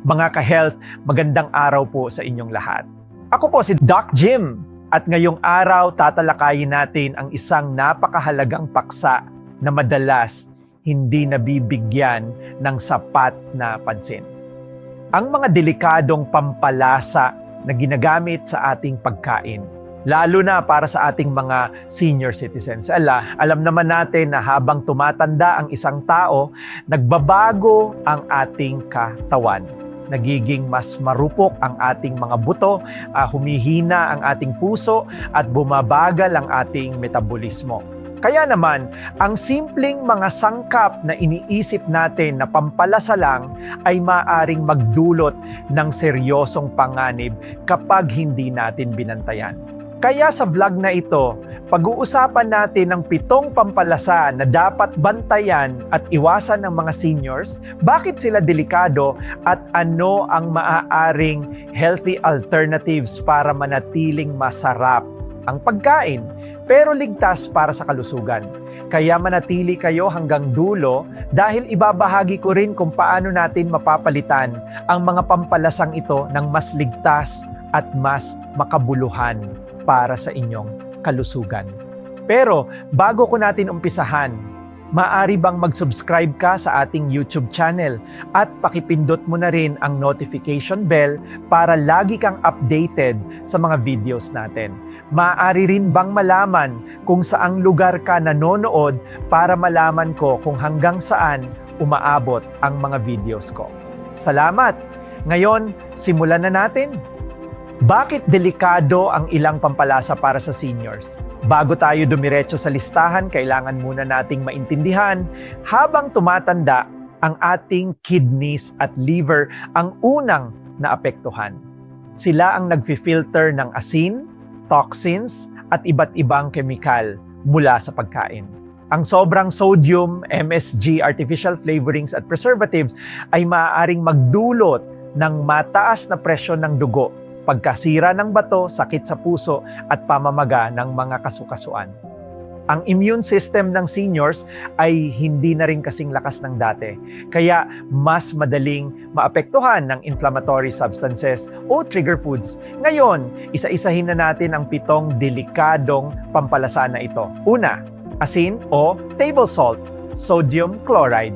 Mga ka-health, magandang araw po sa inyong lahat. Ako po si Doc Jim at ngayong araw tatalakayin natin ang isang napakahalagang paksa na madalas hindi nabibigyan ng sapat na pansin. Ang mga delikadong pampalasa na ginagamit sa ating pagkain, lalo na para sa ating mga senior citizens. Ala, alam naman natin na habang tumatanda ang isang tao, nagbabago ang ating katawan nagiging mas marupok ang ating mga buto, ah, humihina ang ating puso at bumabagal ang ating metabolismo. Kaya naman, ang simpleng mga sangkap na iniisip natin na pampalasa lang ay maaring magdulot ng seryosong panganib kapag hindi natin binantayan. Kaya sa vlog na ito, pag-uusapan natin ang pitong pampalasa na dapat bantayan at iwasan ng mga seniors, bakit sila delikado at ano ang maaaring healthy alternatives para manatiling masarap ang pagkain pero ligtas para sa kalusugan. Kaya manatili kayo hanggang dulo dahil ibabahagi ko rin kung paano natin mapapalitan ang mga pampalasang ito ng mas ligtas at mas makabuluhan para sa inyong kalusugan. Pero bago ko natin umpisahan, maaari bang mag-subscribe ka sa ating YouTube channel at pakipindot mo na rin ang notification bell para lagi kang updated sa mga videos natin. Maaari rin bang malaman kung saang lugar ka nanonood para malaman ko kung hanggang saan umaabot ang mga videos ko. Salamat! Ngayon, simulan na natin! Bakit delikado ang ilang pampalasa para sa seniors? Bago tayo dumiretso sa listahan, kailangan muna nating maintindihan habang tumatanda ang ating kidneys at liver ang unang naapektuhan. Sila ang nagfi-filter ng asin, toxins at iba't ibang kemikal mula sa pagkain. Ang sobrang sodium, MSG, artificial flavorings at preservatives ay maaaring magdulot ng mataas na presyon ng dugo pagkasira ng bato, sakit sa puso at pamamaga ng mga kasukasuan. Ang immune system ng seniors ay hindi na rin kasing lakas ng dati. Kaya mas madaling maapektuhan ng inflammatory substances o trigger foods. Ngayon, isa-isahin na natin ang pitong delikadong pampalasa na ito. Una, asin o table salt, sodium chloride.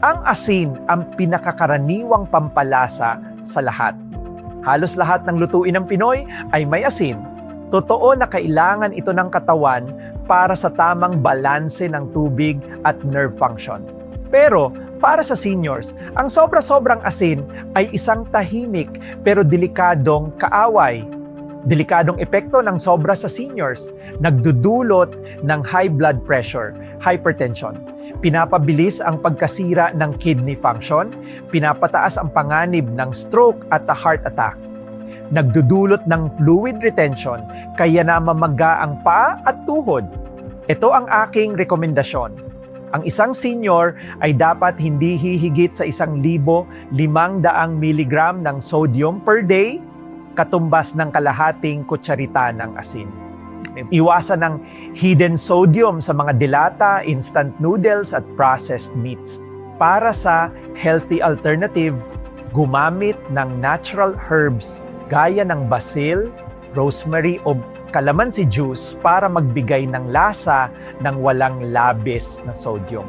Ang asin ang pinakakaraniwang pampalasa sa lahat Halos lahat ng lutuin ng Pinoy ay may asin. Totoo na kailangan ito ng katawan para sa tamang balanse ng tubig at nerve function. Pero para sa seniors, ang sobra-sobrang asin ay isang tahimik pero delikadong kaaway. Delikadong epekto ng sobra sa seniors, nagdudulot ng high blood pressure, hypertension, pinapabilis ang pagkasira ng kidney function, pinapataas ang panganib ng stroke at a heart attack. Nagdudulot ng fluid retention, kaya namamaga ang paa at tuhod. Ito ang aking rekomendasyon. Ang isang senior ay dapat hindi hihigit sa isang libo ng sodium per day, katumbas ng kalahating kutsarita ng asin. Iwasan ng hidden sodium sa mga dilata, instant noodles at processed meats. Para sa healthy alternative, gumamit ng natural herbs gaya ng basil, rosemary o calamansi juice para magbigay ng lasa ng walang labis na sodium.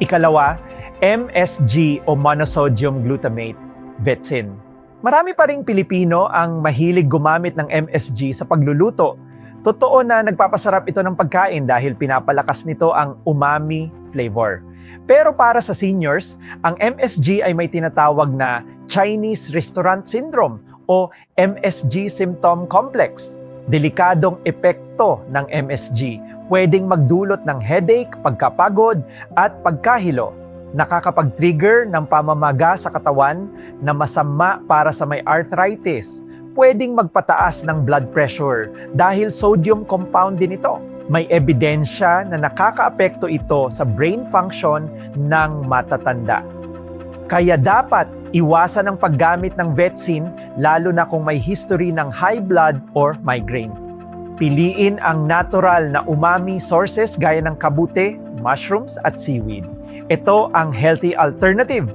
Ikalawa, MSG o monosodium glutamate, Vetsin. Marami pa ring Pilipino ang mahilig gumamit ng MSG sa pagluluto Totoo na nagpapasarap ito ng pagkain dahil pinapalakas nito ang umami flavor. Pero para sa seniors, ang MSG ay may tinatawag na Chinese Restaurant Syndrome o MSG Symptom Complex. Delikadong epekto ng MSG. Pwedeng magdulot ng headache, pagkapagod, at pagkahilo. Nakakapag-trigger ng pamamaga sa katawan na masama para sa may arthritis, pwedeng magpataas ng blood pressure dahil sodium compound din ito. May ebidensya na nakakaapekto ito sa brain function ng matatanda. Kaya dapat iwasan ang paggamit ng Vetsin lalo na kung may history ng high blood or migraine. Piliin ang natural na umami sources gaya ng kabute, mushrooms at seaweed. Ito ang healthy alternative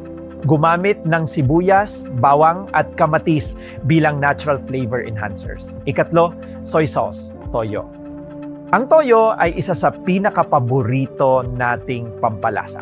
gumamit ng sibuyas, bawang at kamatis bilang natural flavor enhancers. Ikatlo, soy sauce, toyo. Ang toyo ay isa sa pinakapaborito nating pampalasa.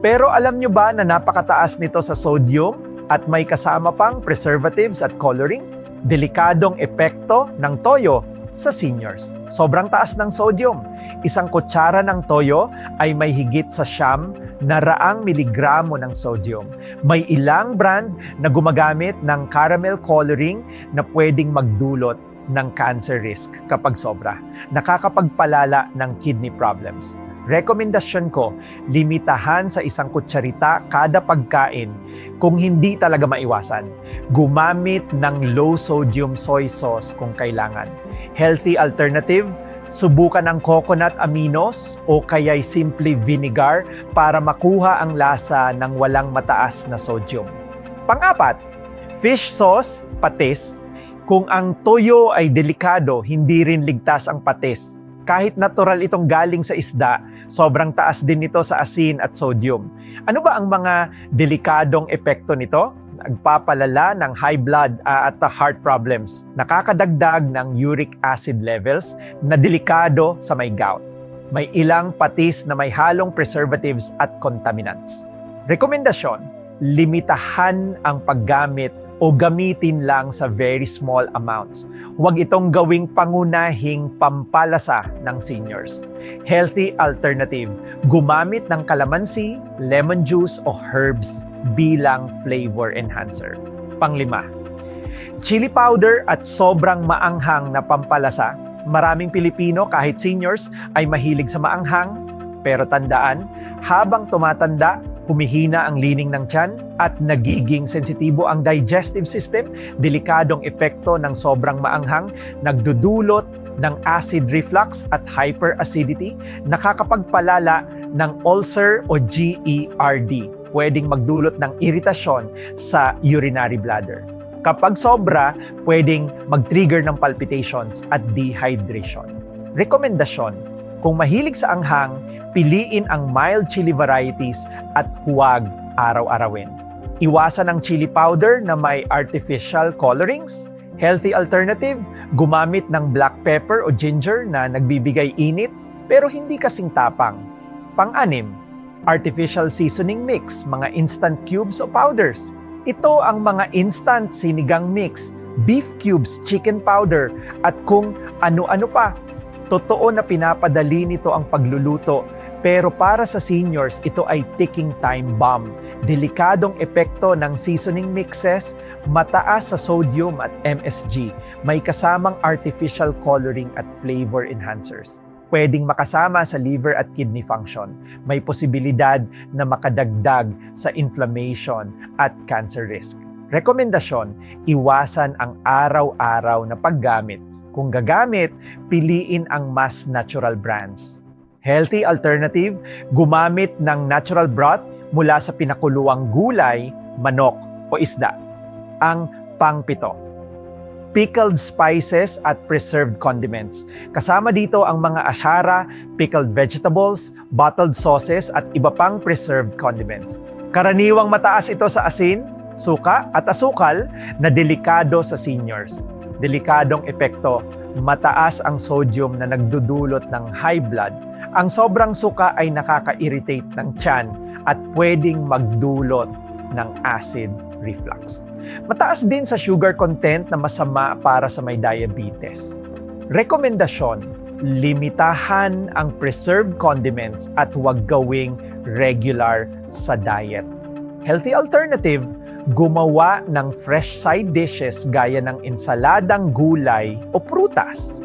Pero alam nyo ba na napakataas nito sa sodium at may kasama pang preservatives at coloring? Delikadong epekto ng toyo sa seniors. Sobrang taas ng sodium. Isang kutsara ng toyo ay may higit sa siyam na raang miligramo ng sodium. May ilang brand na gumagamit ng caramel coloring na pwedeng magdulot ng cancer risk kapag sobra. Nakakapagpalala ng kidney problems. Rekomendasyon ko, limitahan sa isang kutsarita kada pagkain kung hindi talaga maiwasan. Gumamit ng low sodium soy sauce kung kailangan. Healthy alternative, subukan ang coconut aminos o kaya'y simply vinegar para makuha ang lasa ng walang mataas na sodium. Pang-apat, fish sauce, patis. Kung ang toyo ay delikado, hindi rin ligtas ang patis kahit natural itong galing sa isda, sobrang taas din nito sa asin at sodium. Ano ba ang mga delikadong epekto nito? Nagpapalala ng high blood uh, at heart problems. Nakakadagdag ng uric acid levels na delikado sa may gout. May ilang patis na may halong preservatives at contaminants. Rekomendasyon, limitahan ang paggamit o gamitin lang sa very small amounts. Huwag itong gawing pangunahing pampalasa ng seniors. Healthy alternative, gumamit ng kalamansi, lemon juice o herbs bilang flavor enhancer. Panglima, chili powder at sobrang maanghang na pampalasa. Maraming Pilipino kahit seniors ay mahilig sa maanghang, pero tandaan, habang tumatanda, humihina ang lining ng tiyan at nagiging sensitibo ang digestive system, delikadong epekto ng sobrang maanghang, nagdudulot ng acid reflux at hyperacidity, nakakapagpalala ng ulcer o GERD, pwedeng magdulot ng iritasyon sa urinary bladder. Kapag sobra, pwedeng mag-trigger ng palpitations at dehydration. Rekomendasyon, kung mahilig sa anghang, piliin ang mild chili varieties at huwag araw-arawin. Iwasan ang chili powder na may artificial colorings. Healthy alternative, gumamit ng black pepper o ginger na nagbibigay init pero hindi kasing tapang. Pang-anim, artificial seasoning mix, mga instant cubes o powders. Ito ang mga instant sinigang mix, beef cubes, chicken powder, at kung ano-ano pa. Totoo na pinapadali nito ang pagluluto pero para sa seniors, ito ay ticking time bomb. Delikadong epekto ng seasoning mixes, mataas sa sodium at MSG, may kasamang artificial coloring at flavor enhancers. Pwedeng makasama sa liver at kidney function. May posibilidad na makadagdag sa inflammation at cancer risk. Rekomendasyon, iwasan ang araw-araw na paggamit. Kung gagamit, piliin ang mas natural brands healthy alternative, gumamit ng natural broth mula sa pinakuluang gulay, manok o isda. Ang pangpito, pickled spices at preserved condiments. Kasama dito ang mga asyara, pickled vegetables, bottled sauces at iba pang preserved condiments. Karaniwang mataas ito sa asin, suka at asukal na delikado sa seniors. Delikadong epekto, mataas ang sodium na nagdudulot ng high blood ang sobrang suka ay nakaka-irritate ng tiyan at pwedeng magdulot ng acid reflux. Mataas din sa sugar content na masama para sa may diabetes. Rekomendasyon, limitahan ang preserved condiments at huwag gawing regular sa diet. Healthy alternative, gumawa ng fresh side dishes gaya ng ensaladang gulay o prutas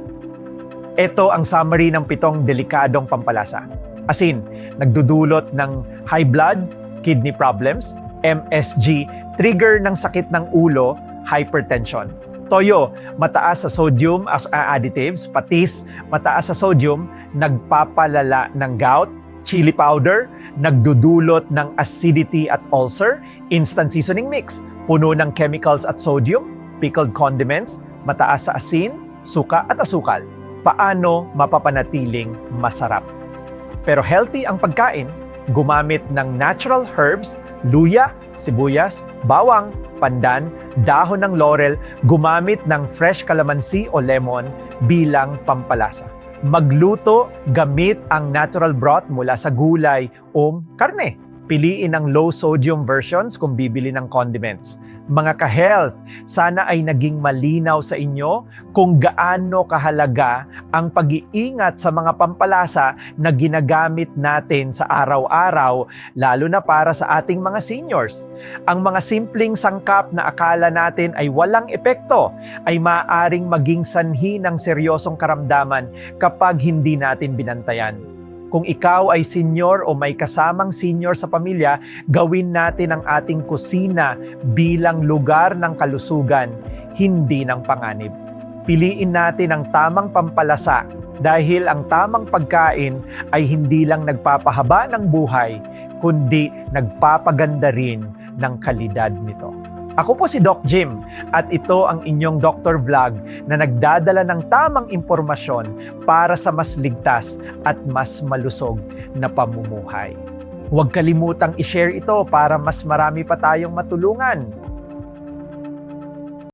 ito ang summary ng pitong delikadong pampalasa. Asin, nagdudulot ng high blood, kidney problems, MSG, trigger ng sakit ng ulo, hypertension. Toyo, mataas sa sodium as additives, patis, mataas sa sodium, nagpapalala ng gout, chili powder, nagdudulot ng acidity at ulcer, instant seasoning mix, puno ng chemicals at sodium, pickled condiments, mataas sa asin, suka at asukal paano mapapanatiling masarap. Pero healthy ang pagkain, gumamit ng natural herbs, luya, sibuyas, bawang, pandan, dahon ng laurel, gumamit ng fresh calamansi o lemon bilang pampalasa. Magluto gamit ang natural broth mula sa gulay o karne. Piliin ang low sodium versions kung bibili ng condiments. Mga ka-health, sana ay naging malinaw sa inyo kung gaano kahalaga ang pag-iingat sa mga pampalasa na ginagamit natin sa araw-araw, lalo na para sa ating mga seniors. Ang mga simpleng sangkap na akala natin ay walang epekto ay maaaring maging sanhi ng seryosong karamdaman kapag hindi natin binantayan. Kung ikaw ay senior o may kasamang senior sa pamilya, gawin natin ang ating kusina bilang lugar ng kalusugan, hindi ng panganib. Piliin natin ang tamang pampalasa dahil ang tamang pagkain ay hindi lang nagpapahaba ng buhay, kundi nagpapaganda rin ng kalidad nito. Ako po si Doc Jim at ito ang inyong Doctor Vlog na nagdadala ng tamang impormasyon para sa mas ligtas at mas malusog na pamumuhay. Huwag kalimutang i-share ito para mas marami pa tayong matulungan.